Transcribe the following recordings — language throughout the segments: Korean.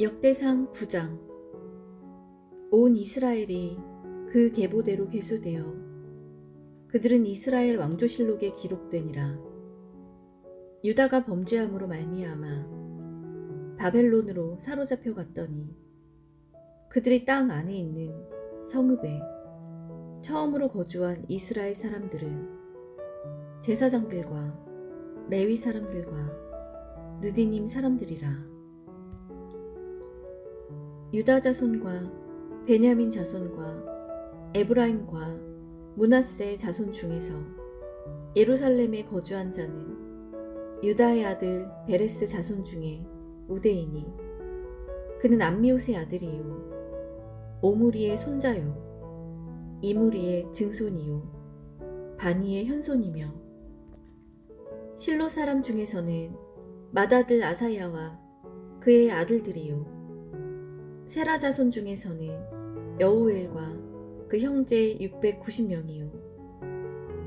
역대상 9장. 온 이스라엘이 그 계보대로 계수되어 그들은 이스라엘 왕조실록에 기록되니라. 유다가 범죄함으로 말미암아 바벨론으로 사로잡혀 갔더니 그들이 땅 안에 있는 성읍에 처음으로 거주한 이스라엘 사람들은 제사장들과 레위 사람들과 느디님 사람들이라 유다 자손과 베냐민 자손과 에브라임과 문하세 자손 중에서 예루살렘에 거주한 자는 유다의 아들 베레스 자손 중에 우대이니 그는 암미옷의 아들이요 오므리의 손자요 이무리의 증손이요 바니의 현손이며 실로 사람 중에서는 맏아들 아사야와 그의 아들들이요 세라 자손 중에서는 여우엘과 그 형제 690명이요.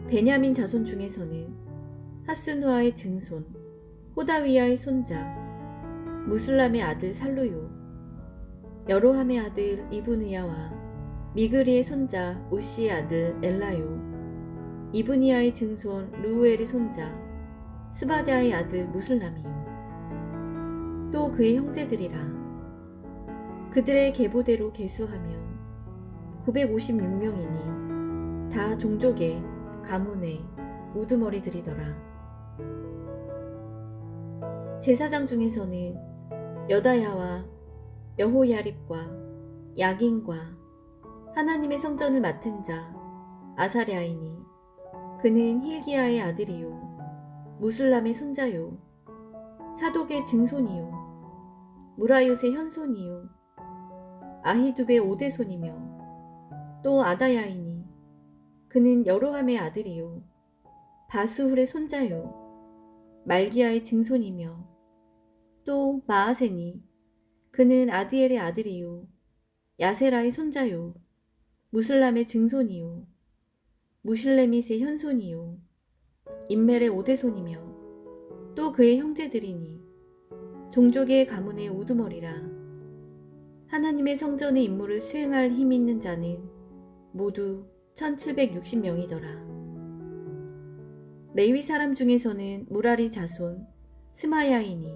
베냐민 자손 중에서는 하스누아의 증손, 호다위아의 손자, 무슬람의 아들 살루요, 여로함의 아들 이브느야와 미그리의 손자 우시의 아들 엘라요, 이브니아의 증손 루우엘의 손자 스바데아의 아들 무슬람이요. 또 그의 형제들이라. 그들의 계보대로 계수하면 956명이니 다 종족의 가문의 우두머리들이더라. 제사장 중에서는 여다야와 여호야립과 야긴과 하나님의 성전을 맡은 자 아사랴이니 그는 힐기야의 아들이요 무슬람의 손자요 사독의 증손이요 무라요의 현손이요 아히두베 오대손이며 또 아다야이니 그는 여로함의 아들이요 바스훌의 손자요 말기야의 증손이며 또 마아세니 그는 아디엘의 아들이요 야세라의 손자요 무슬람의 증손이요 무실레밋의 현손이요 인멜의 오대손이며 또 그의 형제들이니 종족의 가문의 우두머리라 하나님의 성전의 임무를 수행할 힘 있는 자는 모두 1760명이더라. 레위 사람 중에서는 무라리 자손 스마야이니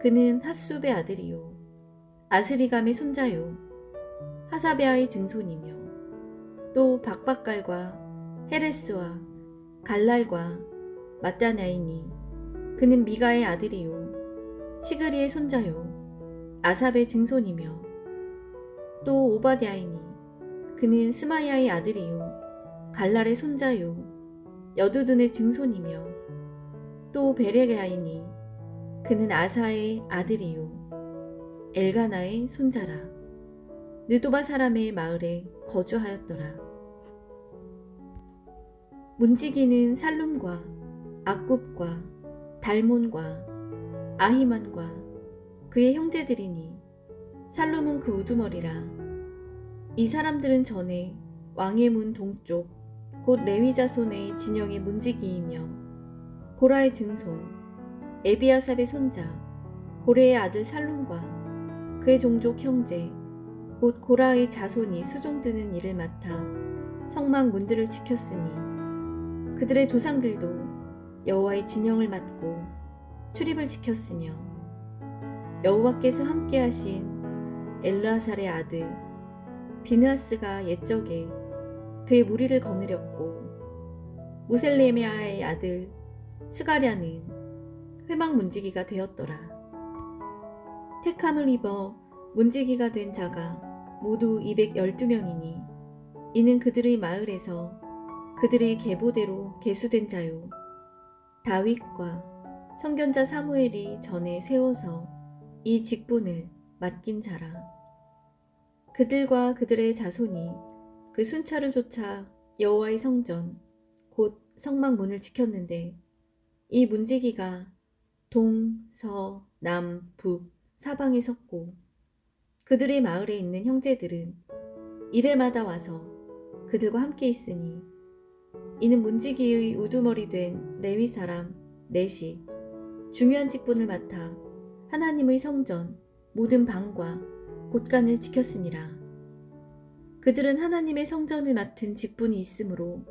그는 핫숲의 아들이요 아스리감의 손자요 하사베아의 증손이며 또 박박갈과 헤레스와 갈랄과 마따나이니 그는 미가의 아들이요 시그리의 손자요 아삽의 증손이며 또 오바댜이니 그는 스마야의 아들이요 갈랄의 손자요 여두둔의 증손이며 또 베레게아이니 그는 아사의 아들이요 엘가나의 손자라. 느도바 사람의 마을에 거주하였더라. 문지기는 살룸과 악굽과 달몬과 아히만과 그의 형제들이니 살롬은 그 우두머리라. 이 사람들은 전에 왕의 문 동쪽 곧 레위 자손의 진영의 문지기이며 고라의 증손 에비아삽의 손자 고레의 아들 살롬과 그의 종족 형제 곧 고라의 자손이 수종드는 일을 맡아 성막 문들을 지켰으니 그들의 조상들도 여호와의 진영을 맡고 출입을 지켰으며 여호와께서 함께하신 엘르아살의 아들 비느하스가 옛적에 그의 무리를 거느렸고 무셀레메아의 아들 스가랴는 회막 문지기가 되었더라. 택함을 입어 문지기가 된 자가 모두 212명이니 이는 그들의 마을에서 그들의 계보대로 계수된 자요. 다윗과 성견자 사무엘이 전에 세워서 이 직분을 맡긴 자라. 그들과 그들의 자손이 그 순찰을 쫓아 여호와의 성전 곧 성막 문을 지켰는데 이 문지기가 동, 서, 남, 북, 사방에 섰고 그들의 마을에 있는 형제들은 이래마다 와서 그들과 함께 있으니 이는 문지기의 우두머리 된 레위 사람 넷이 중요한 직분을 맡아 하나님의 성전 모든 방과 곳간을 지켰습니다. 그들은 하나님의 성전을 맡은 직분이 있으므로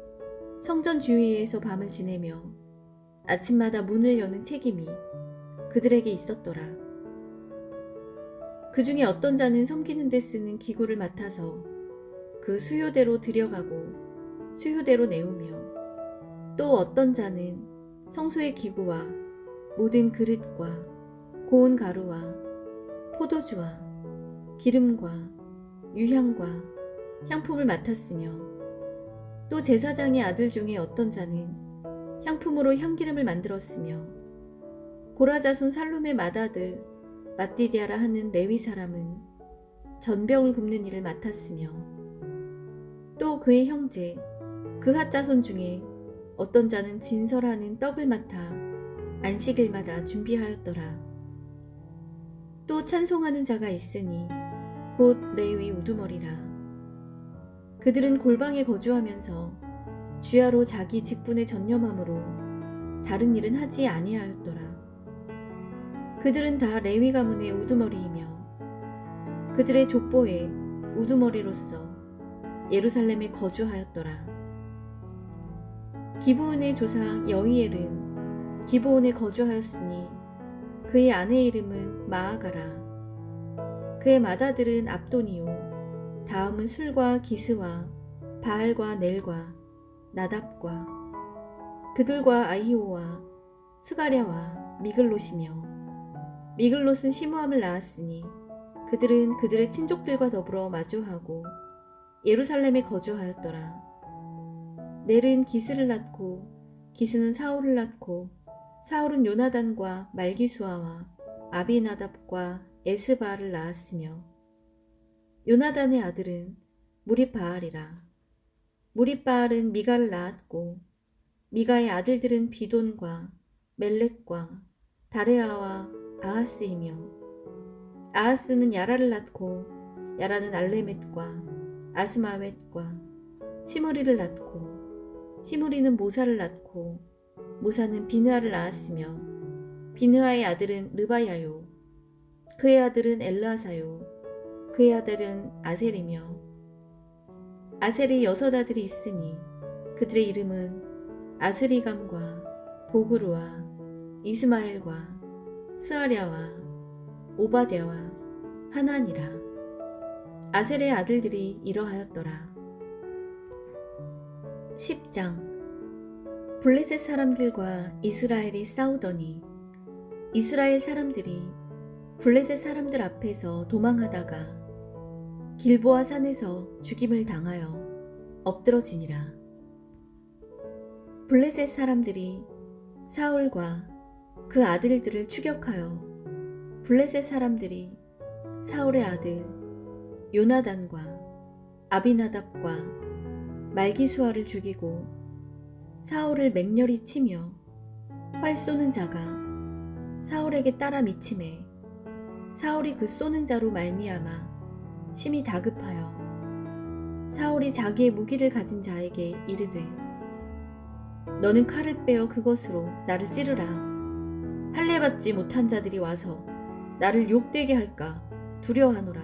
성전 주위에서 밤을 지내며 아침마다 문을 여는 책임이 그들에게 있었더라. 그 중에 어떤 자는 섬기는 데 쓰는 기구를 맡아서 그 수요대로 들여가고 수요대로 내우며 또 어떤 자는 성소의 기구와 모든 그릇과 고운 가루와 포도주와 기름과 유향과 향품을 맡았으며 또 제사장의 아들 중에 어떤 자는 향품으로 향기름을 만들었으며 고라자손 살롬의 맏아들 마띠디아라 하는 레위 사람은 전병을 굽는 일을 맡았으며 또 그의 형제 그핫 자손 중에 어떤 자는 진설하는 떡을 맡아 안식일마다 준비하였더라. 또 찬송하는 자가 있으니 곧 레위 우두머리라. 그들은 골방에 거주하면서 주야로 자기 직분에 전념함으로 다른 일은 하지 아니하였더라. 그들은 다 레위 가문의 우두머리이며 그들의 족보에 우두머리로서 예루살렘에 거주하였더라. 기브온의 조상 여이엘은 기브온에 거주하였으니 그의 아내 이름은 마아가라. 그의 맏아들은 압도니오. 다음은 술과 기스와 바알과 넬과 나답과 그들과 아히오와 스가랴와 미글롯이며 미글롯은 시므함을 낳았으니 그들은 그들의 친족들과 더불어 마주하고 예루살렘에 거주하였더라. 넬은 기스를 낳고 기스는 사울을 낳고 사울은 요나단과 말기수아와 아비나답과 에스바를 낳았으며 요나단의 아들은 무리바알이라. 무리바알은 미가를 낳았고 미가의 아들들은 비돈과 멜렉과 다레아와 아하스이며 아하스는 야라를 낳고 야라는 알레멧과 아스마웻과 시무리를 낳고 시무리는 모사를 낳고 모사는 비느아를 낳았으며 비느아의 아들은 르바야요 그의 아들은 엘라사요 그의 아들은 아셀이며 아셀의 여섯 아들이 있으니 그들의 이름은 아스리감과 보그루와 이스마엘과 스아랴와 오바데와 하나니라. 아셀의 아들들이 이러하였더라. 10장 블레셋 사람들과 이스라엘이 싸우더니 이스라엘 사람들이 블레셋 사람들 앞에서 도망하다가 길보아 산에서 죽임을 당하여 엎드러지니라. 블레셋 사람들이 사울과 그 아들들을 추격하여 블레셋 사람들이 사울의 아들 요나단과 아비나답과 말기수아를 죽이고 사울을 맹렬히 치며 활 쏘는 자가 사울에게 따라 미침해 사울이 그 쏘는 자로 말미암아 심히 다급하여 사울이 자기의 무기를 가진 자에게 이르되 너는 칼을 빼어 그것으로 나를 찌르라. 할례 받지 못한 자들이 와서 나를 욕되게 할까 두려워하노라.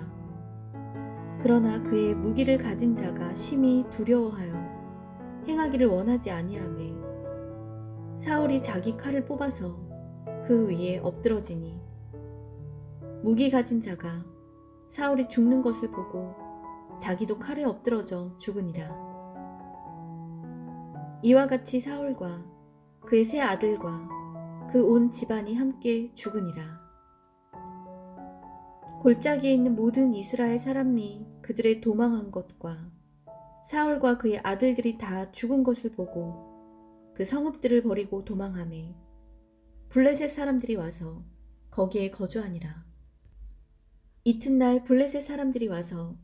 그러나 그의 무기를 가진 자가 심히 두려워하여 행하기를 원하지 아니하매 사울이 자기 칼을 뽑아서 그 위에 엎드러지니 무기 가진 자가 사울이 죽는 것을 보고 자기도 칼에 엎드러져 죽으니라. 이와 같이 사울과 그의 세 아들과 그 온 집안이 함께 죽으니라. 골짜기에 있는 모든 이스라엘 사람이 그들의 도망한 것과 사울과 그의 아들들이 다 죽은 것을 보고 그 성읍들을 버리고 도망하매 블레셋 사람들이 와서 거기에 거주하니라. 이튿날 블레셋 사람들이 와서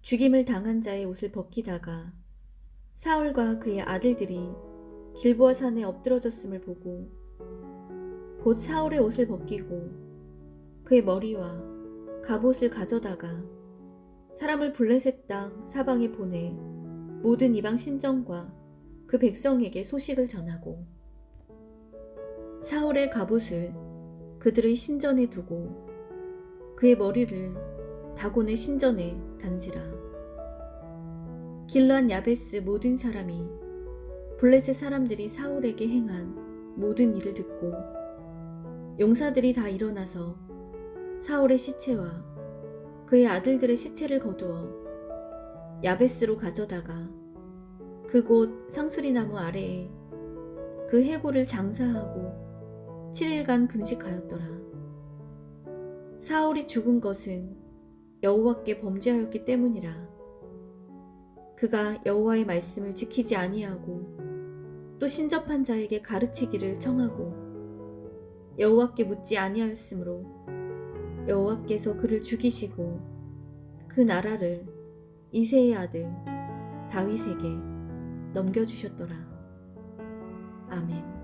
죽임을 당한 자의 옷을 벗기다가 사울과 그의 아들들이 길보아 산에 엎드러졌음을 보고 곧 사울의 옷을 벗기고 그의 머리와 갑옷을 가져다가 사람을 블레셋 땅 사방에 보내 모든 이방 신정과 그 백성에게 소식을 전하고 사울의 갑옷을 그들의 신전에 두고 그의 머리를 다곤의 신전에 단지라. 길르한 야베스 모든 사람이 블레셋 사람들이 사울에게 행한 모든 일을 듣고 용사들이 다 일어나서 사울의 시체와 그의 아들들의 시체를 거두어 야베스로 가져다가 그곳 상수리나무 아래에 그 해골을 장사하고 7일간 금식하였더라. 사울이 죽은 것은 여호와께 범죄하였기 때문이라. 그가 여호와의 말씀을 지키지 아니하고 또 신접한 자에게 가르치기를 청하고 여호와께 묻지 아니하였으므로 여호와께서 그를 죽이시고 그 나라를 이세의 아들 다윗에게 넘겨주셨더라. 아멘.